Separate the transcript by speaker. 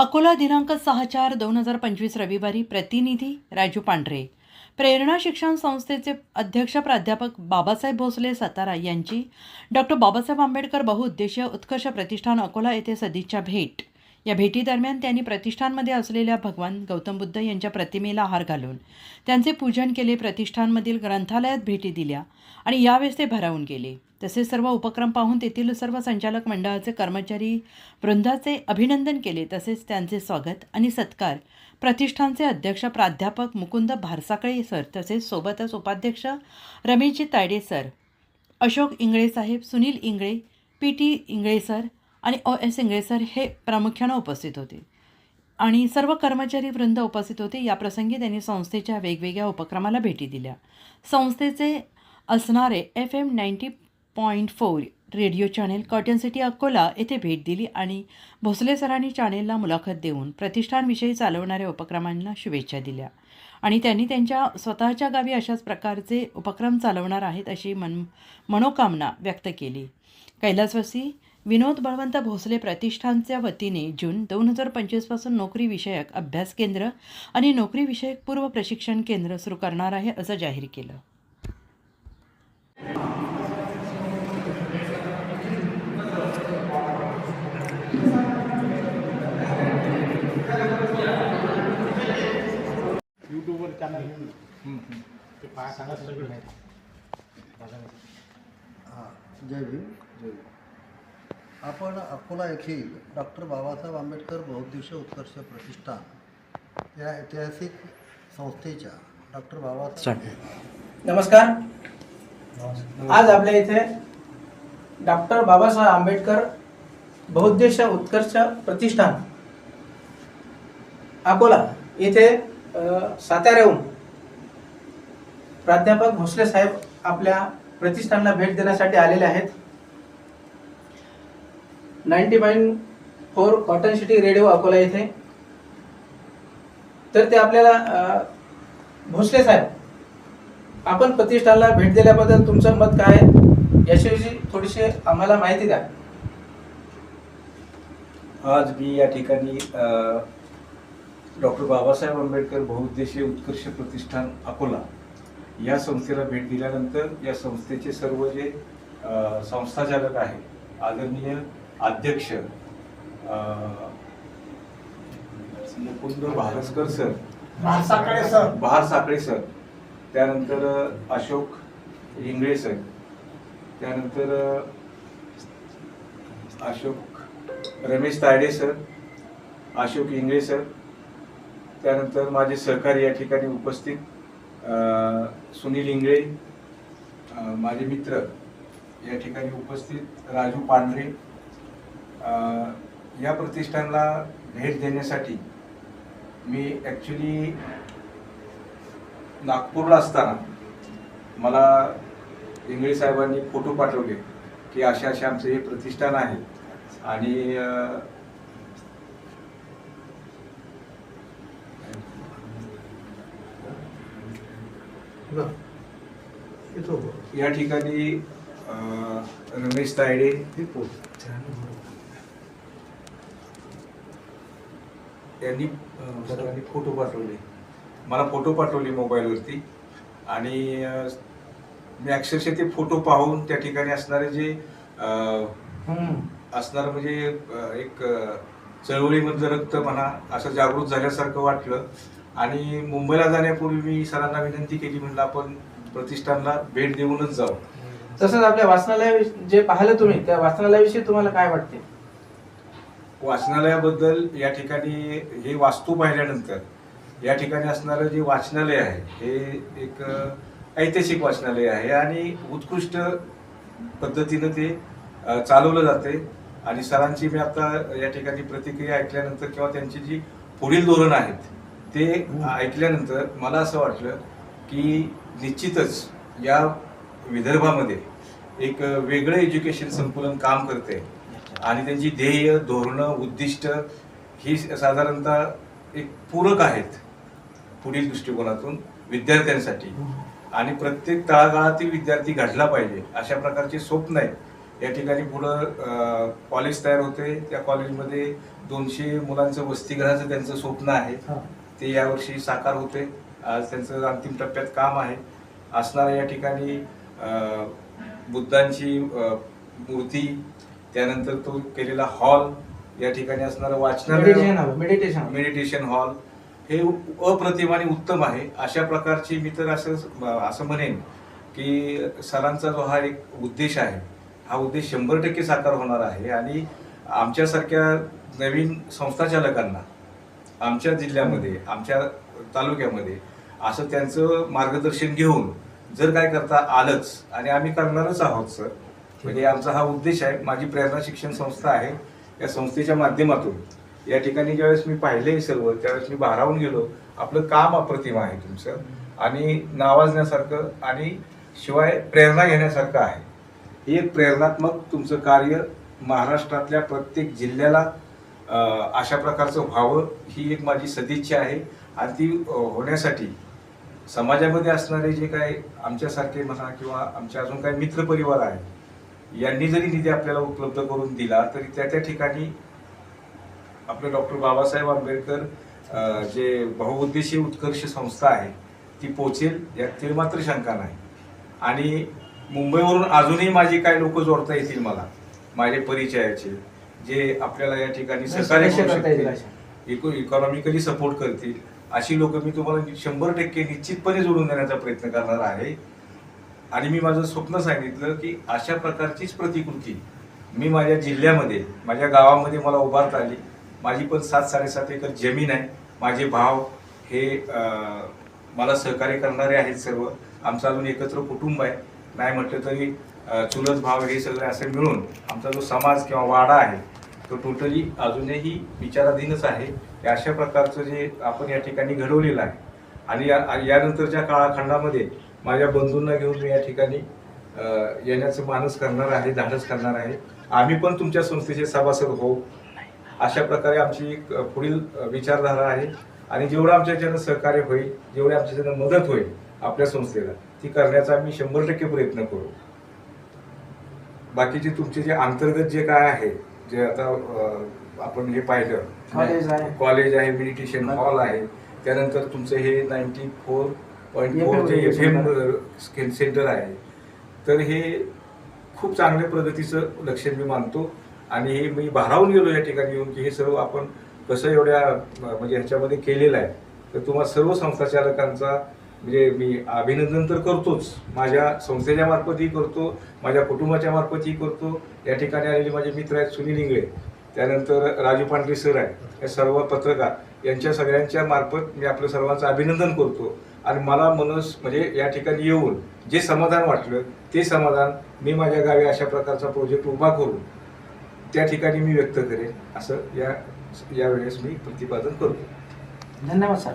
Speaker 1: अकोला दिनांक सहा चार दोन हजार पंचवीस रविवारी प्रतिनिधी राजू पांढरे. प्रेरणा शिक्षण संस्थेचे अध्यक्ष प्राध्यापक बाबासाहेब भोसले सातारा यांची. डॉक्टर बाबासाहेब आंबेडकर बहुउद्देशीय उत्कर्ष प्रतिष्ठान अकोला येथे सदिच्छा भेट. या भेटीदरम्यान त्यांनी प्रतिष्ठानमध्ये असलेल्या भगवान गौतम बुद्ध यांच्या प्रतिमेला हार घालून त्यांचे पूजन केले प्रतिष्ठानमधील ग्रंथालयात भेटी दिल्या आणि यावेळेस ते भरावून गेले. तसेच सर्व उपक्रम पाहून तेथील सर्व संचालक मंडळाचे कर्मचारी वृंदाचे अभिनंदन केले. तसेच त्यांचे स्वागत आणि सत्कार प्रतिष्ठानचे अध्यक्ष प्राध्यापक मुकुंद भारसाकळे सर तसेच सोबतच उपाध्यक्ष रमेशजी तायडे सर अशोक इंगळे साहेब Sunil Ingle P T Ingle sir आणि ओ एस इंगळे सर हे प्रामुख्यानं उपस्थित होते. आणि सर्व कर्मचारी वृंद उपस्थित होते. याप्रसंगी त्यांनी संस्थेच्या वेगवेगळ्या उपक्रमाला भेटी दिल्या. संस्थेचे असणारे F M ninety point four radio channel cotton city Akola येथे भेट दिली आणि भोसले सरांनी चॅनेलला मुलाखत देऊन प्रतिष्ठानविषयी चालवणाऱ्या उपक्रमांना शुभेच्छा दिल्या. आणि त्यांनी त्यांच्या स्वतःच्या गावी अशाच प्रकारचे उपक्रम चालवणार आहेत अशी मन मनोकामना व्यक्त केली. कैलासवासी विनोद बळवंत भोसले प्रतिष्ठानच्या वतीने जून दोन हजार पंचवीसपासून नोकरी विषयक अभ्यास केंद्र आणि नोकरी विषयक पूर्व प्रशिक्षण केंद्र सुरू करणार आहे असं जाहीर केलं.
Speaker 2: जय भीम. जय भीम. आपण अकोला येथील डॉक्टर बाबासाहेब आंबेडकर बहुउद्देशीय उत्कर्ष प्रतिष्ठान या ऐतिहासिक संस्थेच्या डॉक्टर बाबासाहेब
Speaker 3: नमस्कार. आज आपल्या इथे डॉक्टर बाबासाहेब आंबेडकर बहुउद्देश उत्कर्ष प्रतिष्ठान अकोला येथे साताऱ्याहून प्राध्यापक भोसले साहेब आपल्या प्रतिष्ठानला भेट देण्यासाठी आलेले आहेत. Ninety point four cotton city radio Akola येथे. तर ते आपल्याला भोसले साहेब आपण प्रतिष्ठानला भेट दिल्याबद्दल तुमचं मत काय याच्याविषयी थोडीशी आम्हाला माहिती द्या.
Speaker 4: आज मी या ठिकाणी डॉक्टर बाबासाहेब आंबेडकर बहुउद्देशीय उत्कर्ष प्रतिष्ठान अकोला या संस्थेला भेट दिल्यानंतर या संस्थेचे सर्व जे संस्थाचालक आहे आदरणीय अध्यक्ष Mukund Bharaskar sir.
Speaker 5: Bharsakade sir.
Speaker 4: Bahar Sakhale sir. त्यानंतर अशोक इंगळे सर. त्यानंतर अशोक रमेश तायडे सर अशोक इंगळे सर. त्यानंतर माझे सहकारी या ठिकाणी उपस्थित सुनील इंगळे माझे मित्र या ठिकाणी उपस्थित राजू पांढरे. या प्रतिष्ठानला भेट देण्यासाठी मी ॲक्च्युली नागपूरला असताना मला इंगळे साहेबांनी फोटो पाठवले की असे असे आमचं हे प्रतिष्ठान आहे आणि. या ठिकाणी रमेश तायडे
Speaker 2: पोट.
Speaker 4: यांनी अ, सर्वांनी फोटो पाठवले. मला फोटो पाठवले मोबाईलवरती. आणि मी अक्षरशः ते फोटो पाहून त्या ठिकाणी असणारे जे असणारं म्हणजे एक चळवळीमधलं रक्त म्हणा असं जागृत झाल्यासारखं वाटलं. आणि मुंबईला जाण्यापूर्वी मी सरांना विनंती केली म्हणलं आपण प्रतिष्ठानला भेट देऊनच जाऊ.
Speaker 3: तसंच आपल्या वाचनालय जे पाहिलं तुम्ही त्या वाचनालयाविषयी तुम्हाला काय वाटते?
Speaker 4: वाचनालयाबद्दल या ठिकाणी हे वास्तू पाहिल्यानंतर या ठिकाणी असणारं जे वाचनालय आहे हे एक ऐतिहासिक वाचनालय आहे आणि उत्कृष्ट पद्धतीनं ते चालवलं जाते. आणि सरांची मी आता या ठिकाणी प्रतिक्रिया ऐकल्यानंतर किंवा त्यांची जी पुढील धोरण आहेत ते ऐकल्यानंतर मला असं वाटलं की निश्चितच या विदर्भामध्ये एक वेगळं एज्युकेशन संकुलन काम करते आणि त्यांची ध्येय धोरणं उद्दिष्ट ही साधारणतः एक पूरक आहेत पुढील दृष्टिकोनातून विद्यार्थ्यांसाठी. आणि प्रत्येक तळागाळातील विद्यार्थी घडला पाहिजे अशा प्रकारचे स्वप्न आहे या ठिकाणी पुढं कॉलेज तयार होते. त्या कॉलेजमध्ये दोनशे मुलांचं वसतिगृहाचं त्यांचं स्वप्न आहे. ते यावर्षी साकार होते. आज त्यांचं अंतिम टप्प्यात काम आहे. असणाऱ्या या ठिकाणी बुद्धांची मूर्ती त्यानंतर तो केलेला हॉल या ठिकाणी असणारं वाचनालय
Speaker 3: मेडिटेशन. Meditation
Speaker 4: hall. हे अप्रतिम आणि उत्तम आहे. अशा प्रकारची मी तर असं असं म्हणेन की सरांचा जो हा एक उद्देश आहे हा उद्देश शंभर टक्के साकार होणार आहे. आणि आमच्यासारख्या नवीन संस्थाचालकांना आमच्या जिल्ह्यामध्ये आमच्या तालुक्यामध्ये असं त्यांचं मार्गदर्शन घेऊन जर काय करता आलंच आणि आम्ही करणारच आहोत सर म्हणजे आमचा हा उद्देश आहे माझी प्रेरणा शिक्षण संस्था आहे. या संस्थेच्या माध्यमातून या ठिकाणी ज्यावेळेस मी पाहिले सर्व त्यावेळेस मी भारावून गेलो. आपलं काम अप्रतिम आहे तुमचं. आणि नावाजण्यासारखं आणि शिवाय प्रेरणा घेण्यासारखं आहे. हे एक प्रेरणात्मक तुमचं कार्य महाराष्ट्रातल्या प्रत्येक जिल्ह्याला अशा प्रकारचं व्हावं ही एक माझी सदिच्छा आहे. आणि ती होण्यासाठी समाजामध्ये असणारे जे काही आमच्यासारखे म्हणा किंवा आमच्या अजून काही मित्रपरिवार आहे यांनी जरी निधी आपल्याला उपलब्ध करून दिला तरी त्या त्या ठिकाणी आपले डॉक्टर बाबासाहेब आंबेडकर जे बहुउद्देशीय उत्कर्ष संस्था आहे ती पोचेल यात मात्र शंका नाही. आणि मुंबईवरून अजूनही माझी काही लोक जोडता येतील मला माझे परिचयाचे जे आपल्याला या ठिकाणी सहकार्य करू इकॉनॉमिकली सपोर्ट करतील अशी लोक मी तुम्हाला शंभर टक्के निश्चितपणे जोडून देण्याचा प्रयत्न करणार आहे. आणि मी माझं स्वप्न सांगितलं की अशा प्रकारचीच प्रतिकृती मी माझ्या जिल्ह्यामध्ये माझ्या गावामध्ये मला उभारता आली. माझी पण सात साडेसात एकर जमीन आहे. माझे भाव हे मला सहकार्य करणारे आहेत सर्व. आमचं अजून एकत्र कुटुंब आहे. नाही म्हटलं तरी चुलत भाव हे सगळे असे मिळून आमचा जो समाज किंवा वाडा आहे तो टोटली अजूनही विचाराधीनच आहे. अशा प्रकारचं जे आपण या ठिकाणी घडवलेलं आहे. आणि या यानंतरच्या काळाखंडामध्ये माझ्या बंधूंना घेऊन मी या ठिकाणी येण्याचं मानस करणार आहे धाडस करणार आहे. आम्ही पण तुमच्या संस्थेचे सभासद होऊ. अशा प्रकारे आमची एक पुढील विचारधारा आहे. आणि जेवढं आमच्याच्यानं सहकार्य होईल जेवढी आमच्याच्यानं मदत होईल आपल्या संस्थेला ती करण्याचा आम्ही शंभर टक्के प्रयत्न करू. बाकीचे तुमचे जे अंतर्गत जे काय आहे जे आता आपण हे पाहिलं
Speaker 3: कॉलेज आहे.
Speaker 4: कॉलेज आहे मेडिटेशन हॉल आहे. त्यानंतर तुमचं हे ninety four point four
Speaker 3: FM
Speaker 4: जे एफ एम. स्किल सेंटर आहे. तर हे खूप चांगल्या प्रगतीचं लक्षण मी मानतो. आणि हे मी भारावून गेलो या ठिकाणी येऊन की हे सर्व आपण कसं एवढ्या म्हणजे ह्याच्यामध्ये केलेलं आहे. तर तुम्हाला सर्व संस्थाचालकांचा म्हणजे मी अभिनंदन तर करतोच. माझ्या संस्थेच्या मार्फतही करतो माझ्या कुटुंबाच्या मार्फतही करतो. या ठिकाणी आलेले माझे मित्र आहेत सुनील इंगळे त्यानंतर राजू पांढरे सर आहेत हे सर्व पत्रकार. यांच्या सगळ्यांच्या मार्फत मी आपलं सर्वांचं अभिनंदन करतो. आणि मला मनस म्हणजे या ठिकाणी येऊन जे समाधान वाटलं ते समाधान मी माझ्या गावी अशा प्रकारचा प्रोजेक्ट उभा करून त्या ठिकाणी मी व्यक्त करेन असं या यावेळेस मी प्रतिपादन करतो.
Speaker 3: धन्यवाद सर.